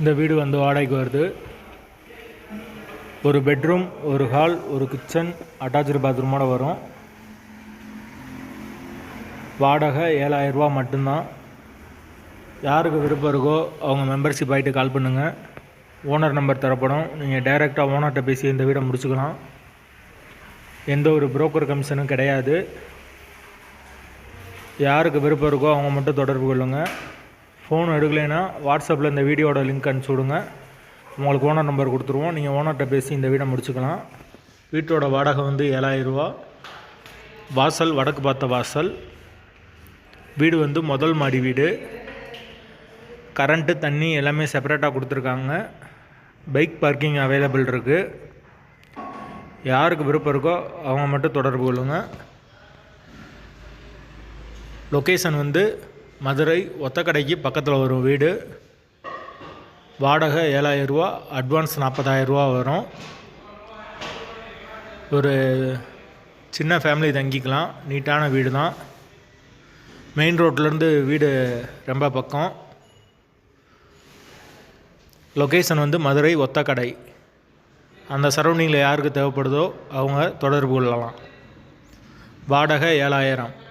இந்த வீடு வந்து வாடகைக்கு வருது. ஒரு பெட்ரூம் ஒரு ஹால் ஒரு கிச்சன் அட்டாச்சு பாத்ரூமோட வரும். வாடகை ஏழாயிரரூபா மட்டும்தான். யாருக்கு விருப்பம் இருக்கோ அவங்க மெம்பர்ஷிப் ஆகிட்டு கால் பண்ணுங்கள் ஓனர் நம்பர் தரப்படும். நீங்கள் டைரெக்டாக ஓனர்கிட்ட பேசி இந்த வீடை முடிச்சுக்கலாம். எந்த ஒரு புரோக்கர் கமிஷனும் கிடையாது. யாருக்கு விருப்பம் இருக்கோ அவங்க மட்டும் தொடர்பு கொள்ளுங்கள் ஃபோன் எடுக்கலைன்னா வாட்ஸ்அப்பில் இந்த வீடியோட லிங்க் அனுப்பிச்சி விடுங்க. உங்களுக்கு ஓனர் நம்பர் கொடுத்துருவோம். நீங்கள் ஓனர்கிட்ட பேசி இந்த வீடை முடிச்சுக்கலாம். வீட்டோட வாடகை வந்து ஏழாயிரரூவா வாசல் வடக்கு பார்த்த வாசல். வீடு வந்து முதல் மாடி வீடு. கரண்ட்டு தண்ணி எல்லாமே செப்பரேட்டாக கொடுத்துருக்காங்க. பைக் பார்க்கிங் அவைலபிள் இருக்குது யாருக்கு விருப்பம் இருக்கோ அவங்க மட்டும் தொடர்பு கொள்ளுங்கள் லொக்கேஷன் வந்து மதுரை ஒத்தக்கடைக்கு பக்கத்தில் வரும் வீடு. வாடகை ஏழாயிரரூவா அட்வான்ஸ் நாற்பதாயிரரூவா வரும். ஒரு சின்ன ஃபேமிலி தங்கிக்கலாம் நீட்டான வீடு தான் மெயின் ரோட்லேருந்து வீடு ரொம்ப பக்கம். லொக்கேஷன் வந்து மதுரை ஒத்தக்கடை. அந்த சரௌண்டிங்கில் யாருக்கு தேவைப்படுதோ அவங்க தொடர்பு கொள்ளலாம். வாடகை ஏழாயிரம்.